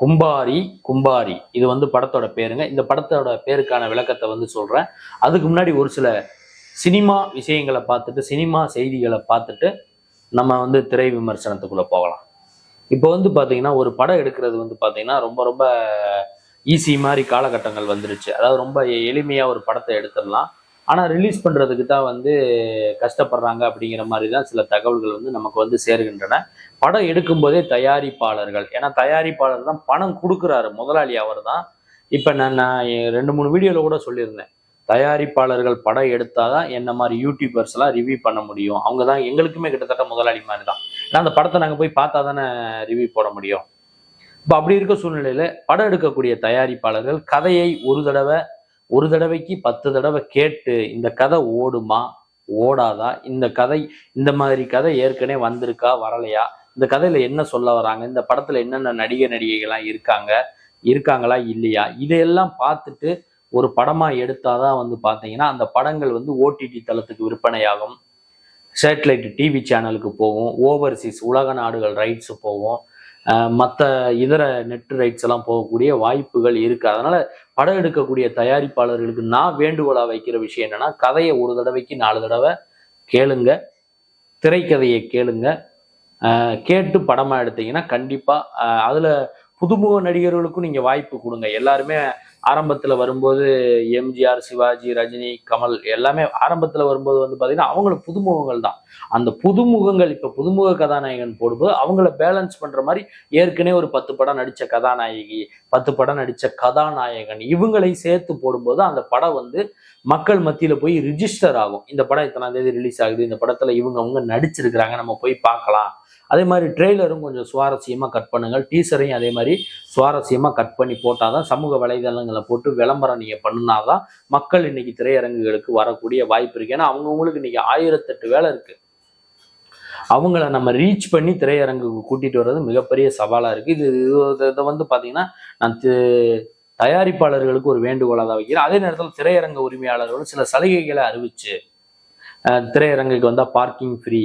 கும்பாரி கும்பாரி. இது வந்து படத்தோட பேருங்க. இந்த படத்தோட பேருக்கான விளக்கத்தை வந்து சொல்றேன். அதுக்கு முன்னாடி ஒரு சில சினிமா விஷயங்களை பார்த்துட்டு சினிமா செய்திகளை பார்த்துட்டு நம்ம வந்து திரை விமர்சனத்துக்குள்ள போகலாம். இப்போ வந்து பார்த்தீங்கன்னா ஒரு படம் எடுக்கிறது வந்து பார்த்தீங்கன்னா ரொம்ப ரொம்ப ஈஸி மாதிரி காலகட்டங்கள் வந்துருச்சு. அதாவது ரொம்ப எளிமையாக ஒரு படத்தை எடுத்துடலாம். ஆனால் ரிலீஸ் பண்ணுறதுக்கு தான் வந்து கஷ்டப்படுறாங்க அப்படிங்கிற மாதிரி தான் சில தகவல்கள் வந்து நமக்கு வந்து சேர்கின்றன. படம் எடுக்கும்போதே தயாரிப்பாளர்கள் ஏன்னா தயாரிப்பாளர் தான் பணம் கொடுக்குறாரு. முதலாளி அவர் தான். இப்போ நான் நான் ரெண்டு மூணு வீடியோவில் கூட சொல்லியிருந்தேன். தயாரிப்பாளர்கள் படம் எடுத்தால் தான் என்ன மாதிரி யூடியூபர்ஸ்லாம் ரிவ்யூ பண்ண முடியும். அவங்க தான் எங்களுக்குமே கிட்டத்தட்ட முதலாளி மாதிரி தான். ஏன்னா அந்த படத்தை நாங்கள் போய் பார்த்தா தானே ரிவ்யூ போட முடியும். இப்போ அப்படி இருக்க சூழ்நிலையில் படம் எடுக்கக்கூடிய தயாரிப்பாளர்கள் கதையை ஒரு தடவை ஒரு தடவைக்கு பத்து தடவை கேட்டு இந்த கதை ஓடுமா? ஓடாதா? இந்த கதை இந்த மாதிரி கதை ஏற்கனவே வந்திருக்கா? வரலையா? இந்த கதையில என்ன சொல்ல வராங்க? இந்த படத்துல என்னென்ன நடிகர் நடிகைகள்லாம் இருக்காங்க? இருக்காங்களா? இல்லையா? இதையெல்லாம் பார்த்துட்டு ஒரு படமா எடுத்தாதான் வந்து பார்த்தீங்கன்னா அந்த படங்கள் வந்து ஓடிடி தளத்துக்கு விற்பனையாகும். சேட்டலைட் டிவி சேனலுக்கு போகும். ஓவர்சீஸ் உலக நாடுகள் ரைட்ஸ் போகும். மற்ற இதர நெட் ரைட்ஸ் எல்லாம் போகக்கூடிய வாய்ப்புகள் இருக்கு. அதனால படம் எடுக்கக்கூடிய தயாரிப்பாளர்களுக்கு நான் வேண்டுகோளா வைக்கிற விஷயம் என்னன்னா கதையை ஒரு தடவைக்கு நாலு தடவை கேளுங்க. திரைக்கதையை கேளுங்க. கேட்டு படமா எடுத்தீங்கன்னா கண்டிப்பா அதில் அதுல புதுமுக நடிகர்களுக்கும் நீங்க வாய்ப்பு கொடுங்க. எல்லாருமே ஆரம்பத்துல வரும்போது எம்ஜிஆர் சிவாஜி ரஜினி கமல் எல்லாமே ஆரம்பத்துல வரும்போது வந்து பாத்தீங்கன்னா அவங்களுக்கு புதுமுகங்கள் தான். அந்த புதுமுகங்கள் இப்ப புதுமுக கதாநாயகன் போடும்போது அவங்கள பேலன்ஸ் பண்ற மாதிரி ஏற்கனவே ஒரு பத்து படம் நடிச்ச கதாநாயகி பத்து படம் நடிச்ச கதாநாயகன் இவங்களை சேர்த்து போடும்போது அந்த படம் வந்து மக்கள் மத்தியில போய் ரிஜிஸ்டர் ஆகும். இந்த படம் இத்தனாம் தேதி ரிலீஸ் ஆகுது. இந்த படத்துல இவங்க அவங்க நடிச்சிருக்கிறாங்க. நம்ம போய் பார்க்கலாம். அதே மாதிரி ட்ரெய்லரும் கொஞ்சம் சுவாரஸ்யமாக கட் பண்ணுங்கள். டீசரையும் அதே மாதிரி சுவாரஸ்யமாக கட் பண்ணி போட்டால் தான் சமூக வலைதளங்களை போட்டு விளம்பரம் நீங்கள் பண்ணினா தான் மக்கள் இன்னைக்கு திரையரங்குகளுக்கு வரக்கூடிய வாய்ப்பு இருக்குது ஏன்னா அவங்கவுங்களுக்கு இன்னைக்கு ஆயிரத்தெட்டு வேலை இருக்குது அவங்கள நம்ம ரீச் பண்ணி திரையரங்குக்கு கூட்டிகிட்டு வர்றது மிகப்பெரிய சவாலாக இருக்குது இது இது- இதை வந்து பார்த்திங்கன்னா நான் தி- தயாரிப்பாளர்களுக்கு ஒரு வேண்டுகோளாக தான் வைக்கிறேன். அதே நேரத்தில் திரையரங்க உரிமையாளர்களும் சில சலுகைகளை அறிவிச்சு திரையரங்குக்கு வந்தால் பார்க்கிங் ஃப்ரீ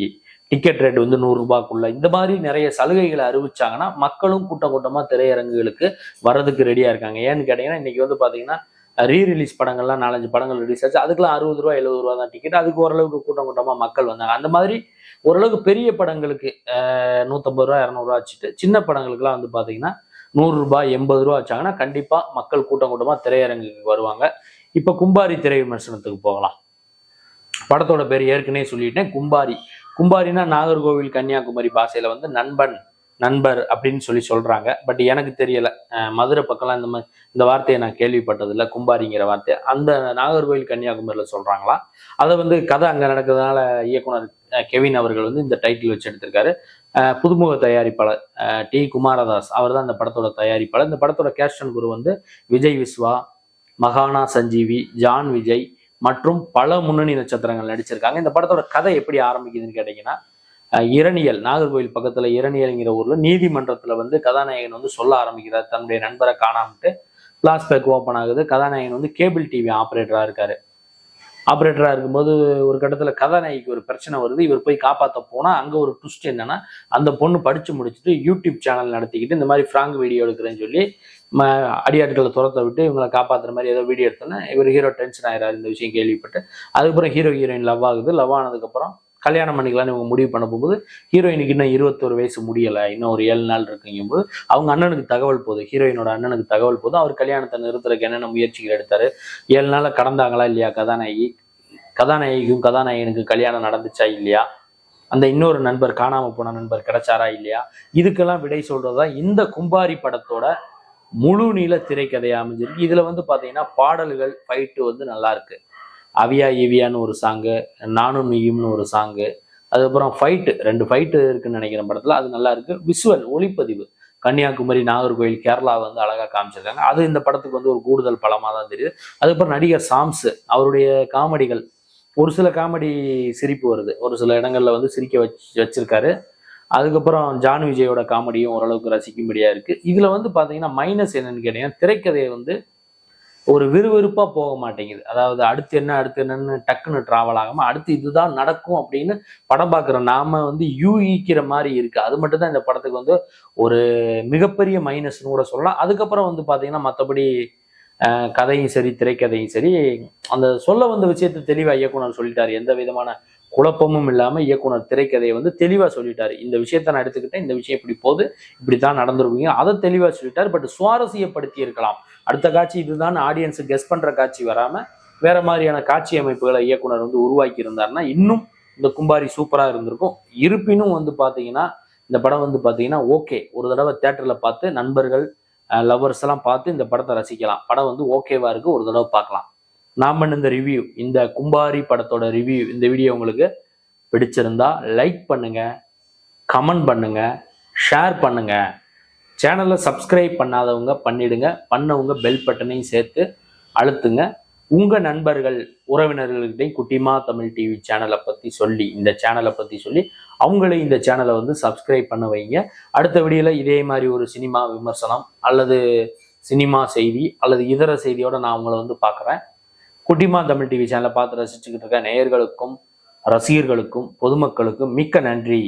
டிக்கெட் ரேட் வந்து நூறுரூபாக்குள்ள இந்த மாதிரி நிறைய சலுகைகளை அறிவிச்சாங்கன்னா மக்களும் கூட்டம் கூட்டமாக திரையரங்குகளுக்கு வர்றதுக்கு ரெடியாக இருக்காங்க. ஏன்னு கேட்டீங்கன்னா இன்றைக்கி வந்து பார்த்தீங்கன்னா ரீ ரிலீஸ் படங்கள்லாம் நாலஞ்சு படங்கள் ரிலீஸ் ஆச்சு. அதுக்கெல்லாம் அறுபது ரூபா எழுபது ரூபா தான் டிக்கெட் அதுக்கு ஓரளவுக்கு கூட்டம் கூட்டமாக மக்கள் வந்தாங்க. அந்த மாதிரி ஓரளவுக்கு பெரிய படங்களுக்கு நூற்றம்பது ரூபா இரநூறுவா வச்சுட்டு சின்ன படங்களுக்குலாம் வந்து பார்த்தீங்கன்னா நூறுரூபா எண்பது ரூபா வச்சாங்கன்னா கண்டிப்பாக மக்கள் கூட்டம் கூட்டமாக திரையரங்குக்கு வருவாங்க. இப்போ கும்பாரி திரை விமர்சனத்துக்கு போகலாம். படத்தோட பேர் ஏற்கனவே சொல்லிட்டேன். கும்பாரி. கும்பாரினா நாகர்கோவில் கன்னியாகுமரி பாஷையில வந்து நண்பன் நண்பர் அப்படின்னு சொல்லி சொல்றாங்க. பட் எனக்கு தெரியல. மதுரை பக்கம்லாம் இந்த மாதிரி இந்த வார்த்தையை நான் கேள்விப்பட்டதில்ல. கும்பாரிங்கிற வார்த்தை அந்த நாகர்கோவில் கன்னியாகுமரியில் சொல்றாங்களா? அதை வந்து கதை அங்கே நடக்கிறதுனால இயக்குனர் கெவின் அவர்கள் வந்து இந்த டைட்டில் வச்சு எடுத்திருக்காரு. புதுமுக தயாரிப்பாளர் டி குமாரதாஸ் அவர் தான் இந்த படத்தோட தயாரிப்பாளர். இந்த படத்தோட கேஸ்டன் குரு வந்து விஜய் விஸ்வா மகானா சஞ்சீவி ஜான் விஜய் மற்றும் பல முன்னணி நட்சத்திரங்கள் நடிச்சிருக்காங்க. இந்த படத்தோட கதை எப்படி ஆரம்பிக்குதுன்னு கேட்டீங்கன்னா இரணியல் நாகர்கோவில் பக்கத்துல இரணியல்ங்கிற ஊர்ல நீதிமன்றத்துல வந்து கதாநாயகன் வந்து சொல்ல ஆரம்பிக்கிறார். தன்னுடைய நண்பரை காணாமட்டு பிளாஸ்பேக் ஓப்பன் ஆகுது. கதாநாயகன் வந்து கேபிள் டிவி ஆப்ரேட்டரா இருக்காரு. ஆப்ரேட்டராக இருக்கும்போது ஒரு கட்டத்தில் கதாநாயகிக்கு ஒரு பிரச்சனை வருது. இவர் போய் காப்பாற்ற போனால் அங்கே ஒரு ட்விஸ்ட் என்னன்னா அந்த பொண்ணு படித்து முடிச்சுட்டு யூடியூப் சேனல் நடத்திக்கிட்டு இந்த மாதிரி ஃப்ராங்க் வீடியோ எடுக்கிறேன்னு சொல்லி ம அடியாட்களை துரத்த விட்டு இவங்களை காப்பாற்றுற மாதிரி ஏதோ வீடியோ எடுத்தோன்னே இவர் ஹீரோ டென்ஷன் ஆகிறார் இந்த விஷயம் கேள்விப்பட்டு. அதுக்கப்புறம் ஹீரோ ஹீரோயின் லவ் ஆகுது. லவ் ஆனதுக்கப்புறம் கல்யாணம் பண்ணிக்கலாம்னு இவங்க முடிவு பண்ண போகும்போது ஹீரோயினுக்கு இன்னும் இருபத்தொரு வயசு முடியலை. இன்னும் ஒரு ஏழு நாள் இருக்குங்கும்போது அவங்க அண்ணனுக்கு தகவல் போகுது. ஹீரோயினோட அண்ணனுக்கு தகவல் போது அவர் கல்யாணத்தை நிறுத்துறதுக்கு என்னென்ன முயற்சிகள் எடுத்தாரு? ஏழு நாளில் கடந்தாங்களா இல்லையா? கதாநாயகி கதாநாயகிக்கும் கதாநாயகனுக்கு கல்யாணம் நடந்துச்சா இல்லையா? அந்த இன்னொரு நண்பர் காணாமல் போன நண்பர் கிடைச்சாரா இல்லையா? இதுக்கெல்லாம் விடை சொல்றதா இந்த கும்பாரி படத்தோட முழு நீள திரைக்கதை அமைஞ்சிருக்கு. இதில் வந்து பார்த்தீங்கன்னா பாடல்கள் ஃபைட்டு வந்து நல்லா இருக்குது அவியா இவியான்னு ஒரு சாங்கு நானும் நீயும்னு ஒரு சாங்கு அதுக்கப்புறம் ஃபைட்டு ரெண்டு ஃபைட்டு இருக்குன்னு நினைக்கிற படத்தில் அது நல்லா இருக்கு. விசுவல் ஒளிப்பதிவு. கன்னியாகுமரி நாகர்கோவில் கேரளா வந்து அழகாக காமிச்சிருக்காங்க. அது இந்த படத்துக்கு வந்து ஒரு கூடுதல் பலமாக தான் தெரியுது. அதுக்கப்புறம் நடிகர் சாம்ஸ் அவருடைய காமெடிகள். ஒரு சில காமெடி சிரிப்பு வருது. ஒரு சில இடங்களில் வந்து சிரிக்க வச்சு வச்சிருக்காரு. அதுக்கப்புறம் ஜான் விஜயோட காமெடியும் ஓரளவுக்கு ரசிக்கும்படியாக இருக்குது இதில் வந்து பார்த்தீங்கன்னா மைனஸ் என்னன்னு கேட்டீங்கன்னா திரைக்கதையை வந்து ஒரு விறுவிறுப்பாக போக மாட்டேங்குது. அதாவது அடுத்து என்ன அடுத்து என்னன்னு டக்குன்னு ட்ராவல் ஆகாமல் அடுத்து இதுதான் நடக்கும் அப்படின்னு படம் பார்க்குற நாம வந்து யூகிக்கிற மாதிரி இருக்குது அது மட்டும் தான் இந்த படத்துக்கு வந்து ஒரு மிகப்பெரிய மைனஸ்னு கூட சொல்லலாம். அதுக்கப்புறம் வந்து பார்த்தீங்கன்னா மற்றபடி கதையும் சரி திரைக்கதையும் சரி அந்த சொல்ல வந்த விஷயத்தை தெளிவாக இயக்குனர் சொல்லிட்டார். எந்த விதமான குழப்பமும் இல்லாமல் இயக்குனர் திரைக்கதையை வந்து தெளிவாக சொல்லிட்டாரு. இந்த விஷயத்த நான் எடுத்துக்கிட்டேன் இந்த விஷயம் இப்படி போகுது இப்படித்தான் நடந்திருப்பீங்க அதை தெளிவாக சொல்லிட்டார். பட் சுவாரஸ்யப்படுத்தி இருக்கலாம் அடுத்த காட்சி இதுதான். ஆடியன்ஸ் கெஸ் பண்ற காட்சி வராம வேற மாதிரியான காட்சி அமைப்புகளை இயக்குனர் வந்து உருவாக்கி இருந்தாருன்னா இன்னும் இந்த கும்பாரி சூப்பரா இருந்திருக்கும். இருப்பினும் வந்து பாத்தீங்கன்னா இந்த படம் வந்து பாத்தீங்கன்னா ஓகே ஒரு தடவை தேட்டர்ல பார்த்து நண்பர்கள் லவ்வர்ஸ் எல்லாம் பார்த்து இந்த படத்தை ரசிக்கலாம். படம் வந்து ஓகேவா இருக்கு. ஒரு தடவை பார்க்கலாம். நாம் இந்த ரிவ்யூ இந்த கும்பாரி படத்தோட ரிவ்யூ இந்த வீடியோ உங்களுக்கு பிடிச்சிருந்தா லைக் பண்ணுங்க கமெண்ட் பண்ணுங்க ஷேர் பண்ணுங்க. சேனலை சப்ஸ்கிரைப் பண்ணாதவங்க பண்ணிடுங்க. பண்ணவங்க பெல் பட்டனையும் சேர்த்து அழுத்துங்க. உங்கள் நண்பர்கள் உறவினர்கள்கிட்டையும் குட்டிமா தமிழ் டிவி சேனலை பற்றி சொல்லி இந்த சேனலை பற்றி சொல்லி அவங்களையும் இந்த சேனலை வந்து சப்ஸ்கிரைப் பண்ண வைங்க. அடுத்த வீடியோவில் இதே மாதிரி ஒரு சினிமா விமர்சனம் அல்லது சினிமா செய்தி அல்லது இதர செய்தியோட நான் உங்களை வந்து பார்க்குறேன். குட்டிமா தமிழ் டிவி சேனலை பார்த்து ரசிச்சுக்கிட்டு இருக்க நேயர்களுக்கும் ரசிகர்களுக்கும் பொதுமக்களுக்கும் மிக்க நன்றி.